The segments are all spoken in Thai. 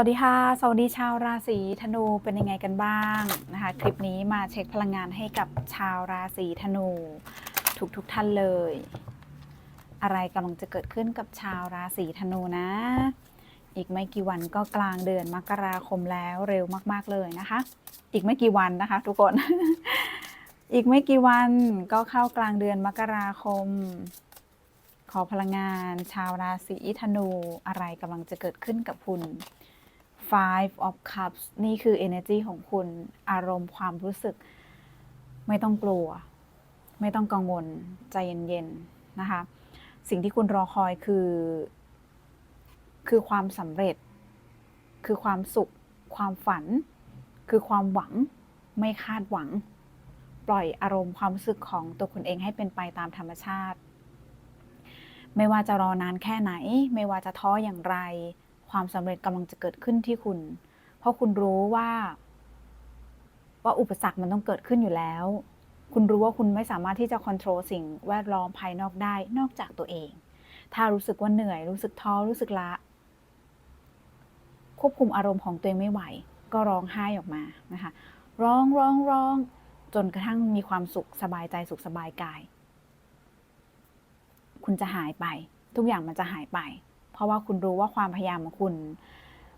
วัสดีค่ะ สวัสดีชาวราศีธนูเป็นยังไงกันบ้างนะคะ คลิปนี้มาเช็คพลังงานให้กับชาวราศีธนูทุกทุกท่านเลย อะไรกำลังจะเกิดขึ้นกับชาวราศีธนูนะ อีกไม่กี่วันก็กลางเดือนมกราคมแล้วเร็วมาก ๆเลยนะคะ อีกไม่กี่วันนะคะ ทุกคน อีกไม่กี่วันก็เข้ากลางเดือนมกราคมขอพลังงานชาวราศีธนูอะไรกำลังจะเกิดขึ้นกับคุณ Five of Cups นี่คือ energy ของคุณอารมณ์ความรู้สึก ไม่ต้องกลัว ไม่ต้องกังวล ใจเย็นๆ นะคะ สิ่งที่คุณรอคอยคือ คือความสำเร็จ คือความสุข ความฝัน คือความหวัง ไม่คาดหวัง ปล่อยอารมณ์ความรู้สึกของตัวคุณเองให้เป็นไปตามธรรมชาติ ไม่ว่าจะรอนานแค่ไหน ไม่ว่าจะท้ออย่างไร ความสำเร็จกำลังจะเกิดขึ้นที่คุณ เพราะคุณรู้ว่า ว่าอุปสรรคมันต้องเกิดขึ้นอยู่แล้ว คุณรู้ว่าคุณไม่สามารถที่จะควบคุมสิ่งแวดล้อมภายนอกได้นอกจากตัวเอง ถ้ารู้สึกว่าเหนื่อย รู้สึกท้อ รู้สึกละ ควบคุมอารมณ์ของตัวเองไม่ไหว ก็ร้องไห้ออกมานะคะ ร้องร้องร้องจนกระทั่งมีความสุขสบายใจสุขสบายกาย คุณจะหายไป ทุกอย่างมันจะหายไป เพราะว่าคุณรู้ว่าความพยายามของคุณ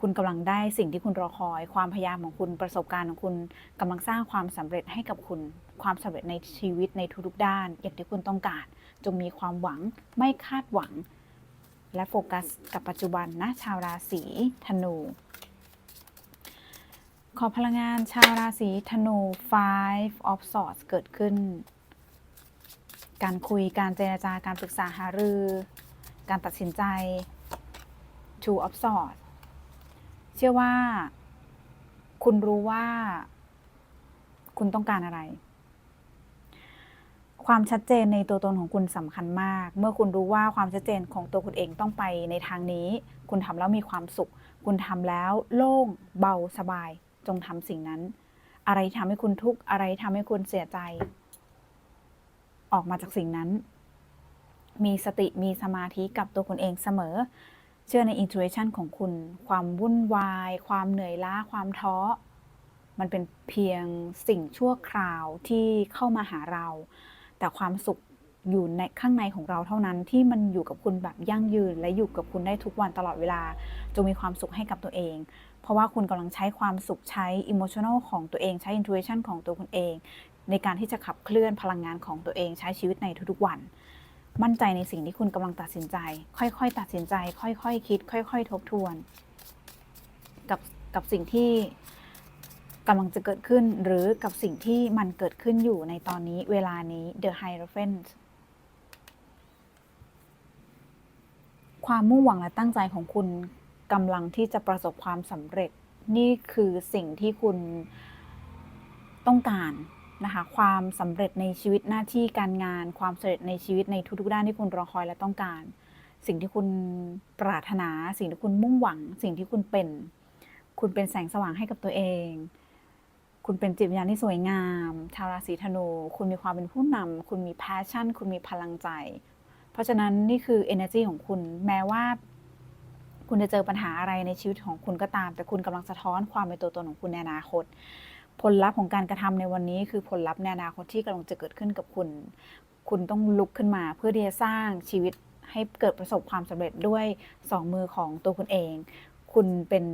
คุณกำลังได้สิ่งที่คุณรอคอย ความพยายามของคุณประสบการณ์ของคุณกำลังสร้างความสำเร็จให้กับคุณ ความสำเร็จในชีวิตในทุกๆด้าน อย่างที่คุณต้องการ จงมีความหวังไม่คาดหวัง และโฟกัสกับปัจจุบันนะชาวราศีธนู ขอพลังงานชาวราศีธนู five of swords เกิดขึ้นการคุย การเจรจาการปรึกษาหารือ การตัดสินใจ two of swords เชื่อว่า คุณรู้ว่า คุณต้องการอะไร ความชัดเจนในตัวตนของคุณสำคัญมาก เมื่อคุณรู้ว่าความชัดเจนของตัวคุณเองต้องไปในทางนี้ คุณทำแล้วมีความสุข คุณทำแล้ว โล่ง เบาสบาย จงทำสิ่งนั้น อะไรทำให้คุณทุกข์ อะไรทำให้คุณเสียใจ ออกมาจากสิ่งนั้นมีสติมีสมาธิกับตัวคุณเองเสมอ เชื่อใน intuition ของคุณ ความวุ่นวาย ความเหนื่อยล้า ความท้อ มันเป็นเพียงสิ่งชั่วคราวที่เข้ามาหาเรา แต่ความสุขอยู่ในข้างในของเราเท่านั้นที่มันอยู่กับคุณแบบยั่งยืน และอยู่กับคุณได้ทุกวันตลอดเวลา จงมีความสุขให้กับตัวเอง เพราะว่าคุณกำลังใช้ความสุขใช้ emotional ของตัวเองใช้ intuition ของตัวคุณเอง ในการที่จะขับเคลื่อนพลังงานของตัวเองใช้ชีวิตในทุกๆวัน มั่นใจในสิ่งที่คุณกำลังตัดสินใจ ค่อยๆ ตัดสินใจ ค่อยๆคคิด ค่อย ๆ ทบทวน กับกับสิ่งที่กำลังจะเกิดขึ้น หรือกับสิ่งที่มันเกิดขึ้นอยู่ในตอนนี้เวลานี้ The Hierophant ความมุ่งหวังและตั้งใจของคุณกำลังที่จะประสบความสำเร็จ นี่คือสิ่งที่คุณต้องการ นะคะ ความสำเร็จในชีวิตหน้าที่การงาน ความสำเร็จในชีวิตในทุกๆด้านที่คุณรอคอยและต้องการ สิ่งที่คุณปรารถนา สิ่งที่คุณมุ่งหวัง สิ่งที่คุณเป็น คุณเป็นแสงสว่างให้กับตัวเอง คุณเป็นจิตวิญญาณที่สวยงาม ชาวราศีธนู คุณมีความเป็นผู้นำคุณมี passion คุณมีพลังใจ เพราะฉะนั้นนี่คือ energy ของคุณ แม้ว่าคุณจะเจอปัญหาอะไรในชีวิตของคุณก็ตาม แต่คุณกำลังสะท้อนความเป็นตัวตนของคุณในอนาคต ผลลัพธ์ของการกระทำในวันนี้ คือผลลัพธ์ในอนาคตที่กำลังจะเกิดขึ้นกับคุณ คุณต้องลุกขึ้นมาเพื่อที่จะสร้างชีวิตให้เกิดประสบความสำเร็จด้วยสองมือของตัวคุณเอง คุณเป็น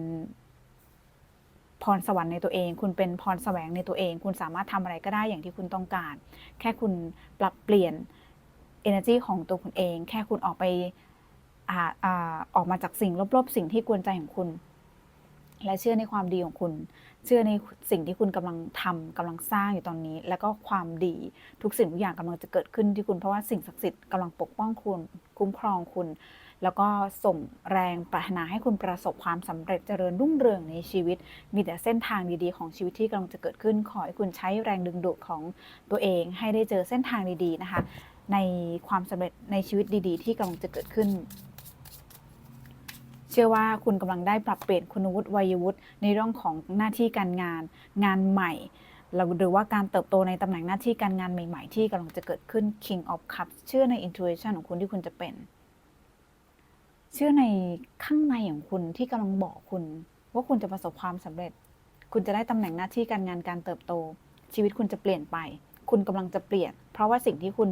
พรสวรรค์ในตัวเอง คุณเป็นพรแสวงในตัวเอง คุณสามารถทำอะไรก็ได้อย่างที่คุณต้องการ แค่คุณปรับเปลี่ยน energy ของตัวคุณเอง แค่คุณออกไปออออกมาจากสิ่งลบๆ สิ่งที่กวนใจของคุณ และเชื่อในความดีของคุณ เชื่อในสิ่งที่คุณกำลังทำกำลังสร้างอยู่ตอนนี้ แล้วก็ความดีทุกสิ่งทุกอย่างกำลังจะเกิดขึ้นที่คุณเพราะว่าสิ่งศักดิ์สิทธิ์กำลังปกป้องคุณคุ้มครองคุณ แล้วก็ส่งแรงปรารถนาให้คุณประสบความสำเร็จเจริญรุ่งเรืองในชีวิต มีแต่เส้นทางดีๆ ของชีวิตที่กำลังจะเกิดขึ้น ขอให้คุณใช้แรงดึงดูดของตัวเอง ให้ได้เจอเส้นทางดีๆนะคะ ในความสำเร็จในชีวิตดี ๆ ที่กำลังจะเกิดขึ้น ชื่อว่าคุณกำลังได้ปรับเปลี่ยนคุณวุฒิวัยวุฒิในเรื่องของหน้าที่การงาน งานใหม่หรือว่าการเติบโตในตำแหน่งหน้าที่การงานใหม่ ๆ ที่กำลังจะเกิดขึ้น King of Cups เชื่อใน intuition ของคุณที่คุณจะเป็น เชื่อในข้างในของคุณที่กำลังบอกคุณ ว่าคุณจะประสบความสำเร็จ คุณจะได้ตำแหน่งหน้าที่การงานการเติบโต ชีวิตคุณจะเปลี่ยนไป คุณกำลังจะเปลี่ยน เพราะว่าสิ่งที่คุณ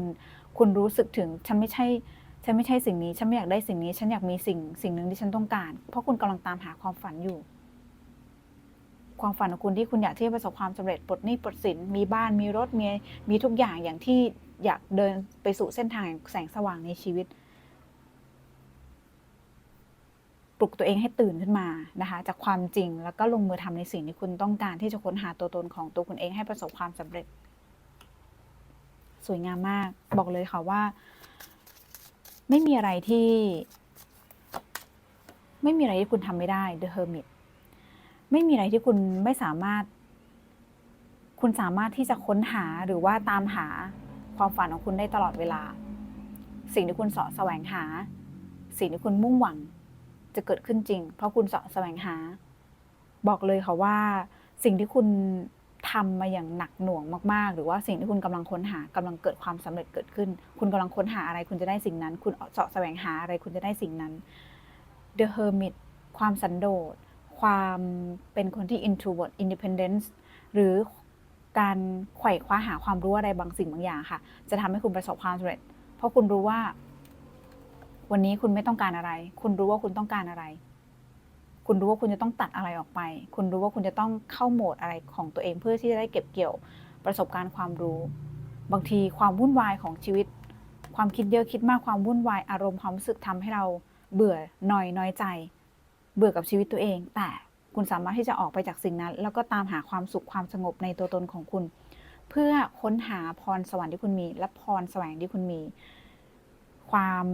คุณรู้สึกถึงฉันไม่ใช่ ฉันไม่ใช่สิ่งนี้ ฉันไม่อยากได้สิ่งนี้ ฉันอยากมีสิ่ง สิ่งหนึ่งที่ฉันต้องการ เพราะคุณกำลังตามหาความฝันอยู่ ความฝันของคุณที่คุณอยากที่จะประสบความสำเร็จปลดหนี้ปลดสิน มีบ้าน มีรถ มี มีทุกอย่างอย่างที่อยากเดินไปสู่เส้นทางแสงสว่างในชีวิต ปลุกตัวเองให้ตื่นขึ้นมานะคะ จากความจริงแล้วก็ลงมือทำในสิ่งที่คุณต้องการที่จะค้นหาตัวตนของตัวคุณเองให้ประสบความสำเร็จ สวยงามมาก บอกเลยค่ะว่า ไม่มีอะไรที่ ไม่มีอะไรที่คุณทำไม่ได้ The Hermit ไม่มีอะไรที่คุณไม่สามารถ คุณสามารถที่จะค้นหาหรือว่าตามหาความฝันของคุณได้ตลอดเวลา สิ่งที่คุณเสาะแสวงหา สิ่งที่คุณมุ่งหวัง จะเกิดขึ้นจริง เพราะคุณเสาะแสวงหา บอกเลยค่ะว่า สิ่งที่คุณ ทำมาอย่างหนักหน่วงมาก ๆ หรือว่าสิ่งที่คุณกำลังค้นหากำลังเกิดความสำเร็จเกิดขึ้น คุณกำลังค้นหาอะไรคุณจะได้สิ่งนั้น คุณเสาะแสวงหาอะไรคุณจะได้สิ่งนั้น The Hermit ความสันโดษ ความเป็นคนที่ introvert independence หรือการไขว่คว้าหาความรู้อะไรบางสิ่งบางอย่างค่ะ จะทำให้คุณประสบความสำเร็จ เพราะคุณรู้ว่า วันนี้คุณไม่ต้องการอะไร คุณรู้ว่าคุณต้องการอะไร คุณรู้ว่าคุณจะต้องตัดอะไรออกไป คุณรู้ว่าคุณจะต้องเข้าโหมดอะไรของตัวเองเพื่อที่จะได้เก็บเกี่ยวประสบการณ์ความรู้ บางทีความวุ่นวายของชีวิต ความคิดเยอะคิดมากความวุ่นวายอารมณ์ความรู้สึกทำให้เราเบื่อหน่อยน้อยใจ เบื่อกับชีวิตตัวเอง แต่คุณสามารถที่จะออกไปจากสิ่งนั้น แล้วก็ตามหาความสุขความสงบในตัวตนของคุณ เพื่อค้นหาพรสวรรค์ที่คุณมี และพรแสวงที่คุณมี ความ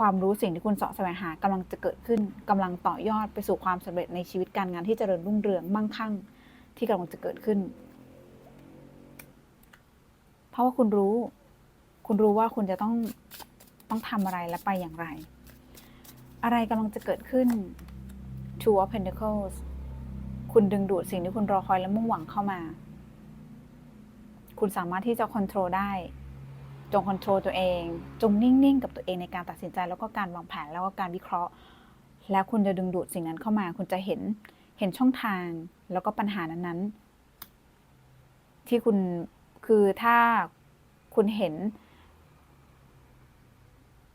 ความรู้สิ่งที่คุณเสาะแสวงหากำลังจะเกิดขึ้นกำลังต่อยอดไปสู่ความสำเร็จในชีวิตการงานที่เจริญรุ่งเรืองมั่งคั่ง ที่กำลังจะเกิดขึ้น เพราะว่าคุณรู้ คุณรู้ว่าคุณจะต้องต้องทำอะไรและไปอย่างไร อะไรกำลังจะเกิดขึ้น Two of Pentacles คุณดึงดูดสิ่งที่คุณรอคอยและมุ่งหวังเข้ามา คุณสามารถที่จะควบคุมได้ จงควบคุมตัวเอง จงนิ่ง ๆ กับตัวเองในการตัดสินใจแล้วก็การวางแผนแล้วก็การวิเคราะห์ แล้วคุณจะดึงดูดสิ่งนั้นเข้ามา คุณจะเห็นเห็นช่องทาง แล้วก็ปัญหานั้น ๆ ที่คุณคือถ้าคุณเห็น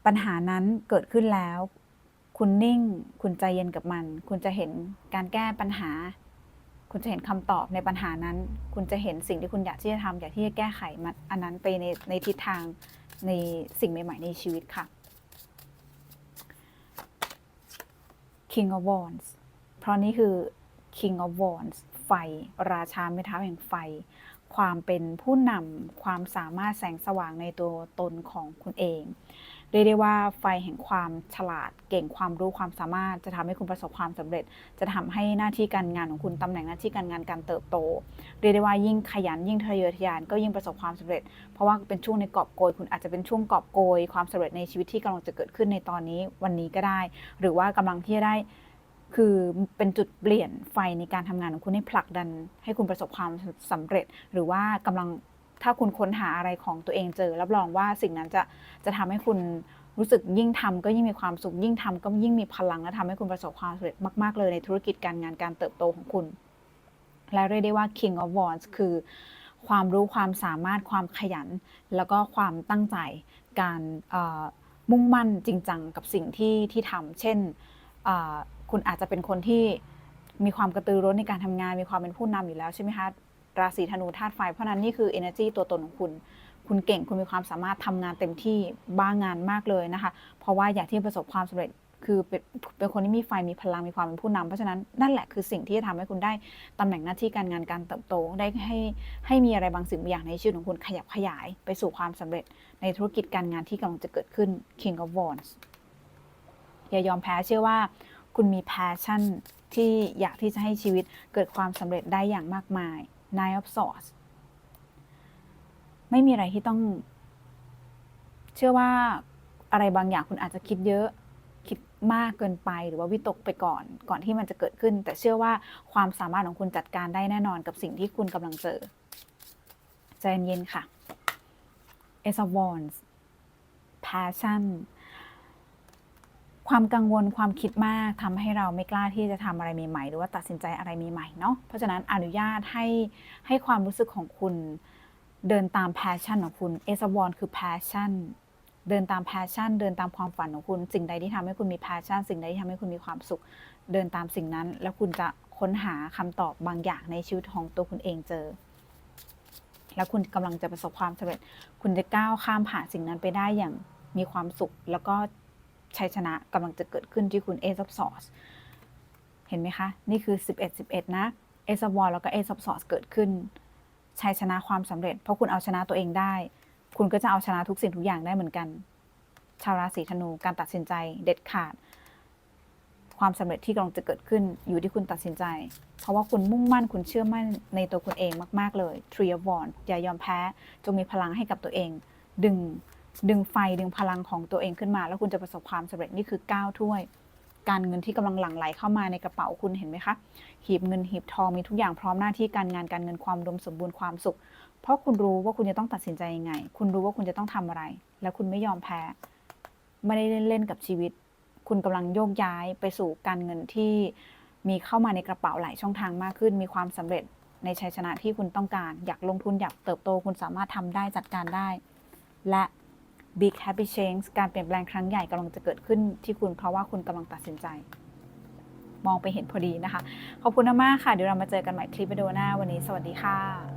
ปัญหานั้นเกิดขึ้นแล้ว คุณนิ่ง คุณใจเย็นกับมัน คุณจะเห็นการแก้ปัญหา คุณจะเห็นคำตอบในปัญหานั้น คุณจะเห็นสิ่งที่คุณอยากที่จะทำอยากที่จะแก้ไขมันอันนั้นไปในในทิศทางในสิ่งใหม่ๆในชีวิตค่ะ King of Wands เพราะนี่คือ King of Wands ไฟ ราชาไม้เท้าแห่งไฟ ความเป็นผู้นำความสามารถแสงสว่างในตัวตนของคุณเอง เรียกได้ว่าไฟแห่งความฉลาด เก่งความรู้ความสามารถ จะทำให้คุณประสบความสำเร็จ จะทำให้หน้าที่การงานของคุณตำแหน่งหน้าที่การงานการเติบโต เรียกได้ว่ายิ่งขยันยิ่งทะเยอทะยานก็ยิ่งประสบความสำเร็จ เพราะว่าเป็นช่วงในกอบโกย คุณอาจจะเป็นช่วงกอบโกย ความสำเร็จในชีวิตที่กำลังจะเกิดขึ้นในตอนนี้วันนี้ก็ได้ หรือว่ากำลังที่จะได้คือเป็นจุดเปลี่ยนไฟในการทำงานของคุณให้ผลักดัน ให้คุณประสบความสำเร็จ หรือว่ากำลัง ถ้าคุณค้นหาอะไรของตัวเองเจอ รับรองว่าสิ่งนั้นจะจะทำให้คุณรู้สึกยิ่งทำก็ยิ่งมีความสุขยิ่งทำก็ยิ่งมีพลังและทำให้คุณประสบความสำเร็จมาก ๆ เลยในธุรกิจการงานการเติบโตของคุณ และเรียกได้ว่า King of Wands คือ ความรู้ความสามารถความขยัน แล้วก็ความตั้งใจการมุ่งมั่นจริงจังกับสิ่งที่ที่ทำเช่นคุณอาจจะเป็นคนที่มีความกระตือรือร้นในการทำงาน มีความเป็นผู้นำอยู่แล้วใช่ไหมคะ ราศีธนูธาตุไฟ เพราะนั้นนี่คือ energy ตัวตนของคุณ คุณเก่งคุณมีความสามารถทำงานเต็มที่บ้างงานมากเลยนะคะ เพราะว่าอยากที่ประสบความสำเร็จคือเป็นเป็นคนที่มีไฟมีพลังมีความเป็นผู้นำเพราะฉะนั้นนั่นแหละคือสิ่งที่จะทำให้คุณได้ตำแหน่งหน้าที่การงานการเติบโตได้ให้ให้มีอะไรบางสิ่งบางอย่างในชีวิตของคุณขยับขยายไปสู่ความสำเร็จในธุรกิจการงานที่กำลังจะเกิดขึ้น King of Wands อย่ายอมแพ้เชื่อว่า คุณมี passion ที่อยากที่จะให้ชีวิตเกิดความสำเร็จได้อย่างมากมาย Nine of Swords ไม่มีอะไรที่ต้อง เชื่อว่าอะไรบางอย่างคุณอาจจะคิดเยอะคิดมากเกินไปหรือว่าวิตกไปก่อนก่อนที่มันจะเกิดขึ้น แต่เชื่อว่าความสามารถของคุณจัดการได้แน่นอนกับสิ่งที่คุณกำลังเจอใจเย็นๆค่ะ Ace of Wands Passion ความกังวลความคิดมากทำให้เราไม่กล้าที่จะทำอะไรใหม่ๆหรือว่าตัดสินใจอะไรใหม่ๆเนาะเพราะฉะนั้นอนุญาตให้ให้ความรู้สึกของคุณเดินตามแพชชั่นของคุณเอสวอนคือแพชชั่นเดินตามแพชชั่น เดินตามความฝันของคุณ สิ่งใดที่ทำให้คุณมีแพชชั่น สิ่งใดที่ทำให้คุณมีความสุข เดินตามสิ่งนั้น แล้วคุณจะค้นหาคำตอบบางอย่างในชีวิตของตัวคุณเองเจอ แล้วคุณกำลังจะประสบความสำเร็จ คุณจะก้าวข้ามผ่านสิ่งนั้นไปได้อย่างมีความสุข แล้วก็ ชัยชนะกำลังจะเกิดขึ้นที่คุณ Ace of Swords เห็นไหมคะ นี่คือ 11 11 นะ Ace of Wands แล้วก็ Ace of Swords เกิดขึ้น ชัยชนะความสำเร็จ เพราะคุณเอาชนะตัวเองได้ คุณก็จะเอาชนะทุกสิ่งทุกอย่างได้เหมือนกัน ชาวราศีธนูการตัดสินใจเด็ดขาด ความสำเร็จที่กำลังจะเกิดขึ้นอยู่ที่คุณตัดสินใจ เพราะว่าคุณมุ่งมั่นคุณเชื่อมั่นในตัวคุณเองมาก ๆ เลย Tree of Wands อย่ายอมแพ้ จงมีพลังให้กับตัวเอง ดึง ดึงไฟดึงพลังของตัวเองขึ้นมา แล้วคุณจะประสบความสำเร็จนี่คือ9ถ้วย การเงินที่กำลังหลั่งไหลเข้ามาในกระเป๋าคุณเห็นไหมคะหีบเงินหีบทองมีทุกอย่างพร้อมหน้าที่การงานการเงินความดมสมบูรณ์ความสุข เพราะคุณรู้ว่าคุณจะต้องตัดสินใจยังไง คุณรู้ว่าคุณจะต้องทำอะไร และคุณไม่ยอมแพ้ไม่ได้เล่นๆกับชีวิต คุณกำลังโยกย้ายไปสู่การเงินที่มีเข้ามาในกระเป๋าหลายช่องทางมากขึ้น มีความสำเร็จในชัยชนะที่คุณต้องการ อยากลงทุนอยากเติบโตคุณสามารถทำได้จัดการได้ และ Big Happy Change การเปลี่ยนแปลงครั้งใหญ่กำลังจะเกิดขึ้นที่คุณเพราะว่าคุณกำลังตัดสินใจ มองไปเห็นพอดีนะคะ ขอบคุณมากค่ะ เดี๋ยวเรามาเจอกันใหม่คลิปวิดีโอหน้าวันนี้ สวัสดีค่ะ